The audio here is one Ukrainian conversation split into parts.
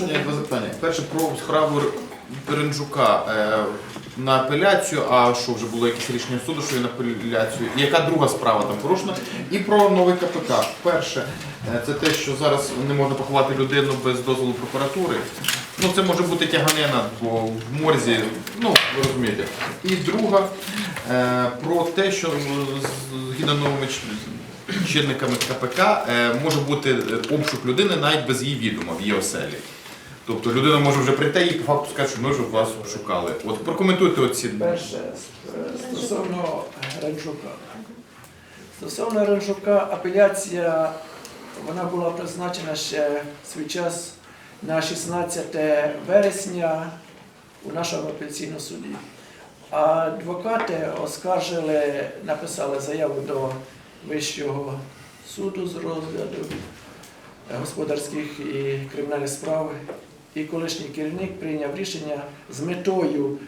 Два запитання. Перше про справу Беренджука е, на апеляцію, а що вже було якесь рішення суду, що він на апеляцію. Яка друга справа там порушена? І про новий КПК. Перше, е, це те, що зараз не можна поховати людину без дозволу прокуратури. Ну це може бути тяганина, бо в морзі, ну ви розумієте. І друга е, про те, що згідно новими чинниками КПК може бути обшук людини навіть без її відома в її оселі. Тобто людина може вже прийти і по факту сказати, що ми вже вас шукали. От прокоментуйте оці. Перше, е, стосовно Ренжука. Стосовно Ренжука, апеляція вона була призначена ще в свій час на 16 вересня у нашому апеляційному суді. Адвокати оскаржили, написали заяву до Вищого суду з розгляду е, господарських і кримінальних справ. І колишній керівник прийняв рішення з метою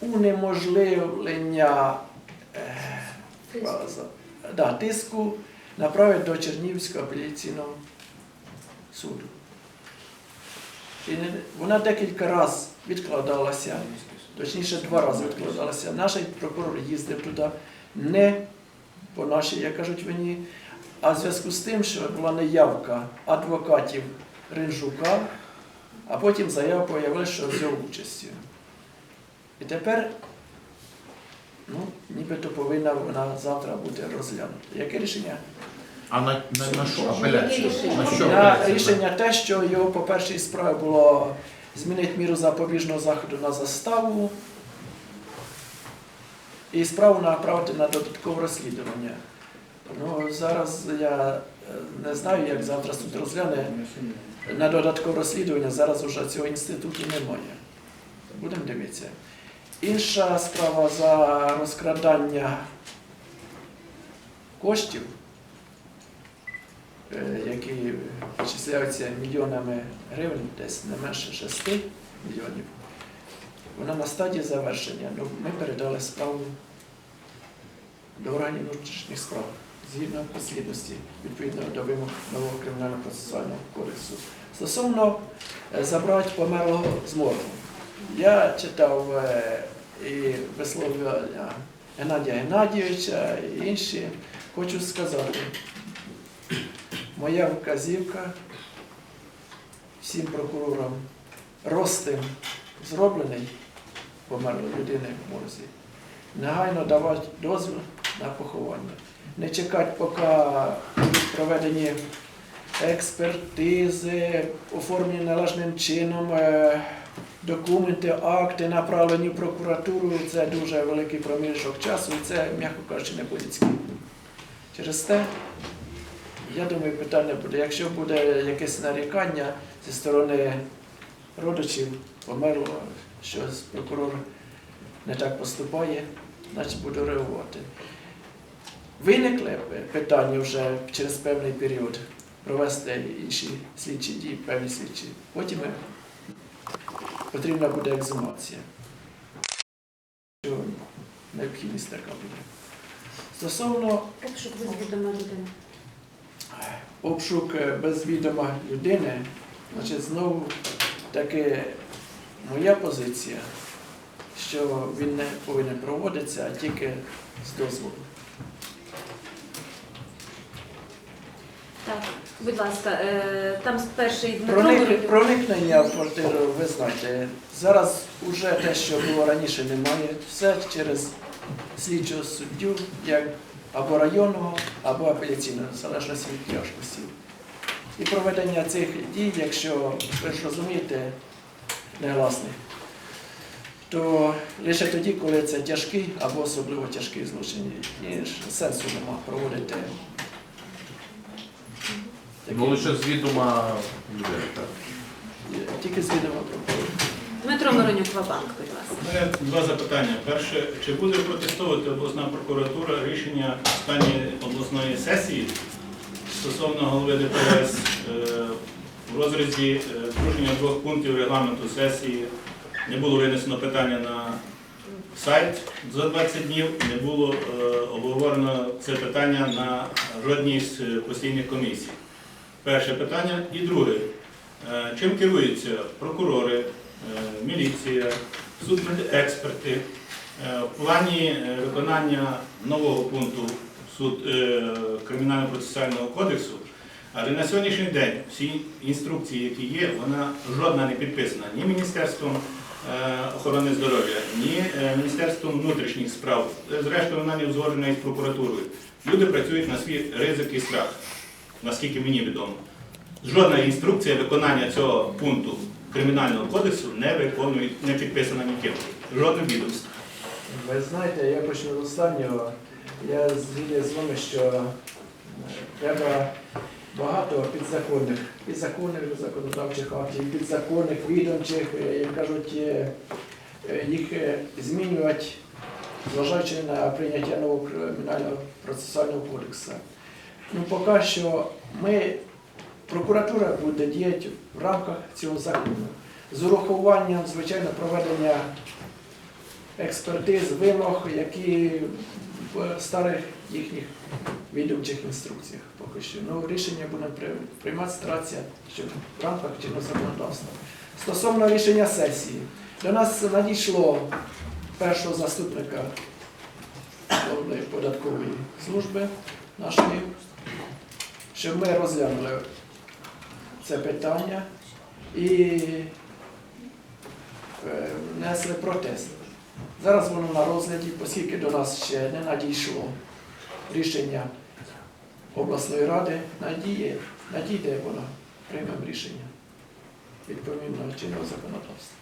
унеможливлення е, база- да, тиску направить до Чернігівського апеляційного суду. І вона декілька разів відкладалася, точніше два рази відкладалася. Наш прокурор їздив туди не по нашій, як кажуть мені, а в зв'язку з тим, що була неявка адвокатів Ринжука, а потім заява появилася, що взяв участю. І тепер, ну, нібито повинна вона завтра бути розглянута. Яке рішення? А на, на, на що апеляцію? На що На апеляцію? рішення те, що його по першій справі було змінити міру запобіжного заходу на заставу і справу направити на додаткове розслідування. Ну, зараз я е, не знаю, як завтра суд розгляне на додаткове розслідування. Зараз вже цього інституту немає. Будемо дивитися. Інша справа за розкрадання коштів, е, які числяються мільйонами гривень, десь не менше 6 мільйонів. Вона на стадії завершення. Ну, ми передали справу до органів внутрішніх справ згідно послідності відповідно до вимог нового кримінального процесуального кодексу. Стосовно е, забрати померлого з моргу. Я читав е, і висловлювання Геннадія Геннадійовича і інші. Хочу сказати, моя вказівка всім прокурорам розтин зроблений померлої людини в морзі. Негайно давати дозвіл на поховання. Не чекати, поки будуть проведені експертизи, оформлені належним чином, е, документи, акти, направлені в прокуратуру. Це дуже великий проміжок часу, і це, м'яко кажучи, не по-людськи. Через те, я думаю, питання буде. Якщо буде якесь нарікання зі сторони родичів померлого, що прокурор не так поступає, значить буду реагувати. Виникли питання вже через певний період провести інші слідчі дії, певні слідчі. Потім потрібна буде екзумація. Що необхідність така буде. Стосовно Обшук без відома людина. обшук е, без відома людини, значить, знову таки моя позиція, що він не повинен проводитися, а тільки з дозволу. Так, будь ласка, е, там перший Дмитро Проник, проникнення в квартиру, ви знаєте, зараз вже те, що було раніше, немає. Все через слідчого суддю, як або районного, або апеляційного, в залежності від тяжкості. І проведення цих дій, якщо ви ж розумієте, негласних, то лише тоді, коли це тяжкий або особливо тяжкий злочин, і сенсу нема проводити. Ну лише з відома людей, так. Тільки з відома. Дмитро Миронюк, Вабанк, будь ласка. У мене два запитання. Перше, чи буде протестувати обласна прокуратура рішення останньої обласної сесії стосовно голови ДПС е, в розрізі е, порушення двох пунктів регламенту сесії? Не було винесено питання на сайт за 20 днів, не було е, обговорено це питання на жодній з е, постійних комісій. Перше питання. І друге. Е, Чим керуються прокурори, е, міліція, судмедексперти е, в плані виконання нового пункту суд Кримінально-процесуального кодексу. Але на сьогоднішній день всі інструкції, які є, вона жодна не підписана ні Міністерством охорони здоров'я, ні Міністерством внутрішніх справ. Зрештою, вона не узгоджена із прокуратурою. Люди працюють на свій ризик і страх, наскільки мені відомо. Жодна інструкція виконання цього пункту Кримінального кодексу не виконує, не підписана ніким. Жодним відомством. Ви знаєте, я почну з останнього. Я згідний з вами, що е, треба багато підзаконних, підзаконних законодавчих актів, підзаконних, відомчих, е, як кажуть, е, їх змінювати, зважаючи на прийняття нового кримінального процесуального кодексу. Ну, поки що ми, прокуратура буде діяти в рамках цього закону з урахуванням, звичайно, проведення експертиз, вимог, які в старих їхніх відомчих інструкціях поки що. Ну, рішення буде приймати старатися в рамках чинного законодавства. Стосовно рішення сесії, до нас надійшло першого заступника податкової служби нашої, щоб ми розглянули це питання і е, внесли протест. Зараз воно на розгляді, оскільки до нас ще не надійшло рішення обласної ради, надіє, надійде воно, приймемо рішення відповідно чинного законодавства.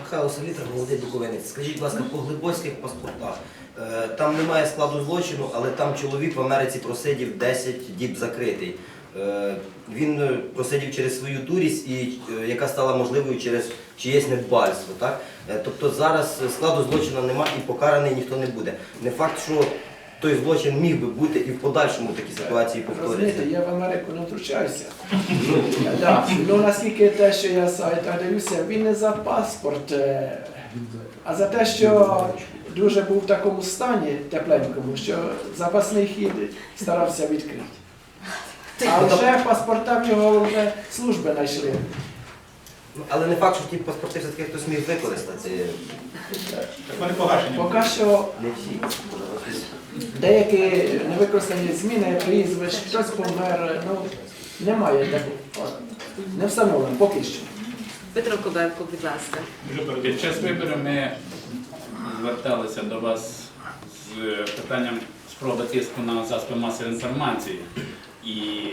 Михайло Салітер, молодий буковинець. Скажіть, будь ласка, по глибоцьких паспортах. Е, Там немає складу злочину, але там чоловік в Америці просидів 10 діб закритий. Е, Він е, просидів через свою дурість, і яка стала можливою через чиєсь недбальство. Так? Тобто зараз складу злочину немає і покараний ніхто не буде. Не факт, що той злочин міг би бути і в подальшому такі ситуації повторюються. Я в Америку не втручаюся. Ну, Ну наскільки те, що я сайта дивлюся, він не за паспорт, а за те, що дуже був в такому стані тепленькому, що запасний хід старався відкрити. А вже паспорта в нього вже служби знайшли. ну, але не факт, що ті паспорти все-таки хтось міг використати. Поки що деякі невикористані зміни, прізвищ, хтось помер, ну немає такого. Не встановлено, поки що. Петро Кобевко, будь ласка. Перед- Під час виборів ми зверталися до вас з питанням спроби тиску на засоби масової інформації. І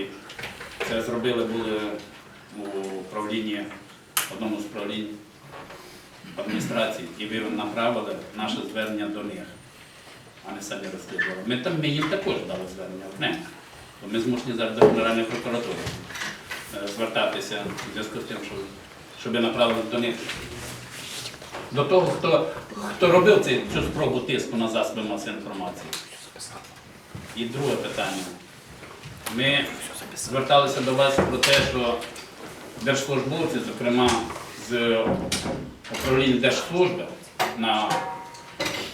це зробили були у управлінні, одному з правлінь адміністрації, і ви направили наше звернення до них, а не самі розслідували. Ми там ми їм також дали звернення одне. То ми змушені зараз до Генеральної прокуратури е, звертатися в зв'язку з тим, що, щоб направили до них до того, хто, хто робив цей, цю спробу тиску на засоби масової інформації. І друге питання. Ми зверталися до вас про те, що держслужбовці, зокрема з управління Держслужби на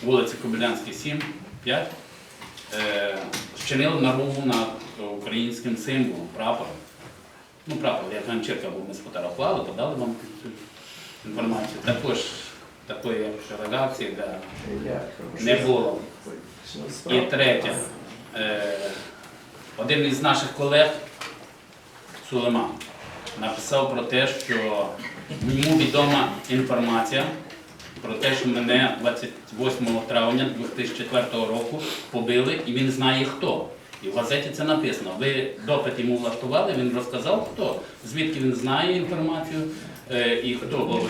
вулиці Кобилянській 7, 5, е, вчинили наругу над українським символом, прапором. Ну, прапор, як ганчірка був, ми сфотографували, подали вам цю інформацію. Також такої реакції да, не було. І третє. Е, один із наших колег, Сулейман, написав про те, що йому відома інформація про те, що мене 28 травня 2004 року побили, і він знає хто. І в газеті це написано. Ви допит йому влаштували, він розказав хто, звідки він знає інформацію е, і хто.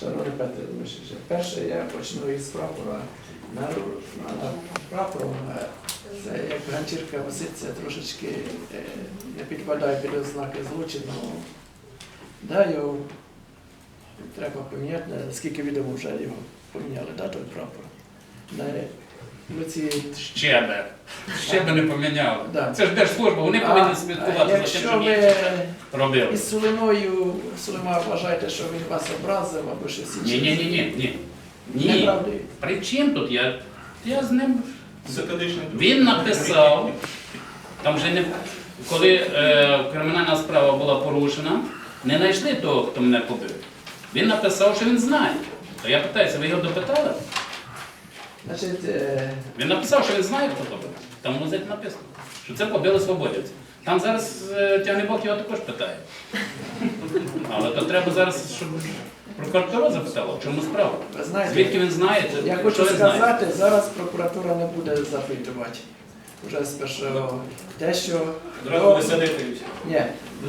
Шановний Дмитрович, перше я почну із прапора. На, на прапором це як ганчірка виситься трошечки е, не підпадає під ознаки злочину. Да, його треба поміняти, наскільки відомо вже його поміняли, да, той прапор. На вулиці ще би. Ще би не поміняли. Да. Це ж держслужба, вони повинні слідкувати за тим, Якщо що ви робили. із Сулимою, Сулима вважаєте, що він вас образив або щось інше. Ні, ні, ні, ні, ні. При чим тут? Я, я з ним. Він написав, там вже не коли е, кримінальна справа була порушена, не знайшли того, хто мене побив. Він написав, що він знає. То я питаюся, ви його допитали? Значить, е, Він написав, що він знає, хто побив. Там в музеї написано, що це побили свободівці. Там зараз е, тягнебок його також питає. Але то треба зараз, щоб прокуратура запитала, в чому справа. знаєте, Звідки він знає? я що хочу він знає? сказати, зараз прокуратура не буде запитувати. Вже з першого те, що Одразу буде садити і все. Ні,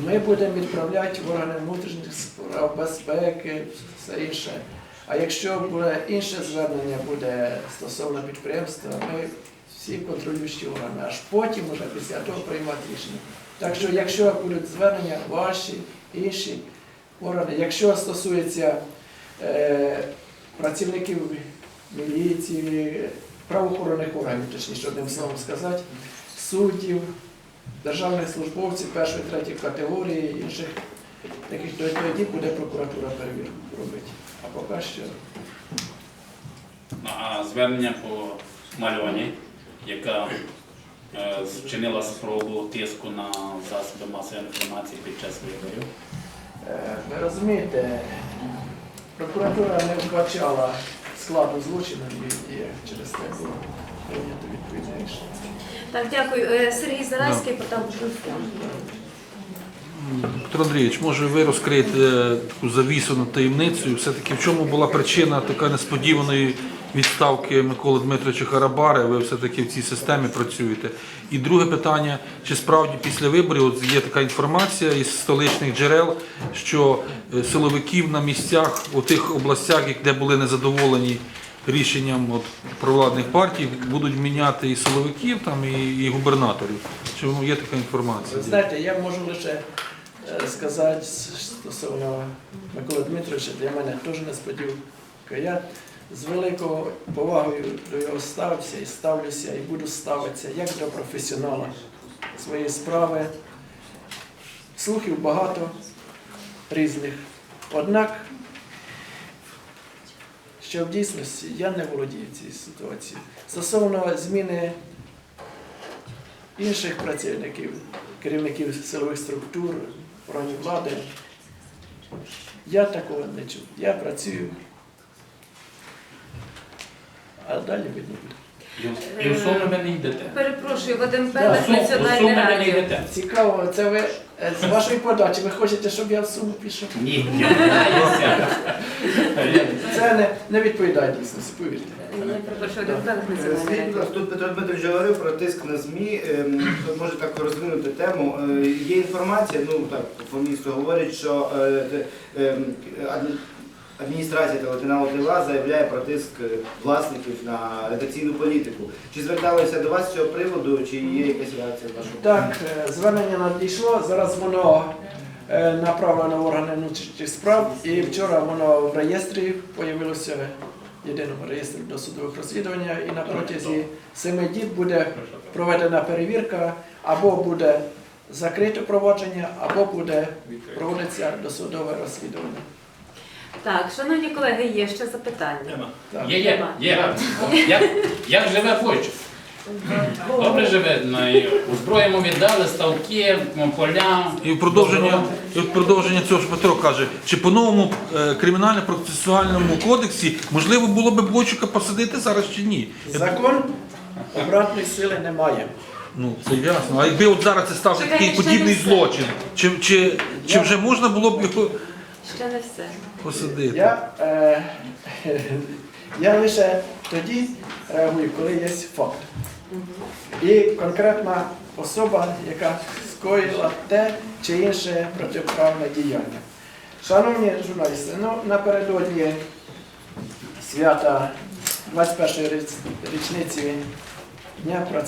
ми будемо відправляти в органи внутрішніх справ, безпеки, все інше. А якщо буде інше звернення буде стосовно підприємства, ми всі контролюючі органи, аж потім вже після того приймати рішення. Так що, якщо будуть звернення ваші, інші органи, якщо стосується е, працівників міліції, правоохоронних органів, точніше одним словом сказати, суддів, державних службовців першої, третьої категорії, інших таких то- тоді буде прокуратура перевірку робити. А поки що А звернення по Мальоні, яка е, вчинила спробу тиску на засоби масової інформації під час виборів. е, ви розумієте, прокуратура не вбачала складу злочину і, через це було прийнято відповідне рішення. Так, дякую. Е, Сергій Зараський, портал. Петро Андрійович, може ви розкриєте е, таку завісу над таємницею? Все-таки в чому була причина така несподіваної відставки Миколи Дмитровича Харабари? Ви все-таки в цій системі працюєте. І друге питання: чи справді після виборів от є така інформація із столичних джерел, що е, силовиків на місцях у тих областях, де були незадоволені рішенням от, провладних партій, будуть міняти і силовиків, там, і, і губернаторів? Чи є така інформація? Ви знаєте, я можу лише е, сказати стосовно Миколи Дмитровича, для мене теж несподівка. Я з великою повагою до його ставився і ставлюся, і буду ставитися як до професіонала своєї справи. Слухів багато різних. Однак, що в дійсності я не володію цією ситуацією. Стосовно зміни інших працівників, керівників силових структур, органів влади. Я такого не чув. Я працюю. А далі видно буде. І в Суми ви не йдете. Перепрошую, Вадим Да, Пелех, В Сум- Національне ви не радіо. йдете. Цікаво, це ви е, з вашої подачі. Ви хочете, щоб я в суму пішов? Ні, я питаюся. Це не, не відповідає дійсності, повірте. Перепрошую, Вадим Національне радіо. тут Петро Дмитрович говорив про тиск на ЗМІ, ем, хто може так розвинути тему. Е, Є інформація, ну так по місту говорять, що е, ем, адмі- адміністрація телеканалу ТВА заявляє про тиск власників на редакційну політику. Чи зверталися до вас з цього приводу, чи є якась реакція вашого? Так, е, звернення надійшло. Зараз воно е, направлено в органи внутрішніх справ. І вчора воно в реєстрі появилося в єдиному реєстрі досудових розслідування. І на протязі семи діб буде проведена перевірка, або буде закрите провадження, або буде проводитися досудове розслідування. Так, шановні колеги, є ще запитання. Нема. Є, є, є. Як, як живе Польща? Добре живе, ну, і зброю йому віддали, ставки, поля. І в продовження, і в продовження цього ж Петро каже, чи по новому е, кримінально-процесуальному кодексі можливо було би Бойчука посадити зараз чи ні? Закон обратної сили немає. Ну це ясно. А якби от зараз це стався Чекай, такий ще не подібний все. злочин, чи, чи, чи вже можна було б його Ще не все. Посадити? Я, е, я лише тоді реагую, коли є факт. І конкретна особа, яка скоїла те чи інше протиправне діяння. Шановні журналісти, ну напередодні свята 21-ї річниці Дня працівника.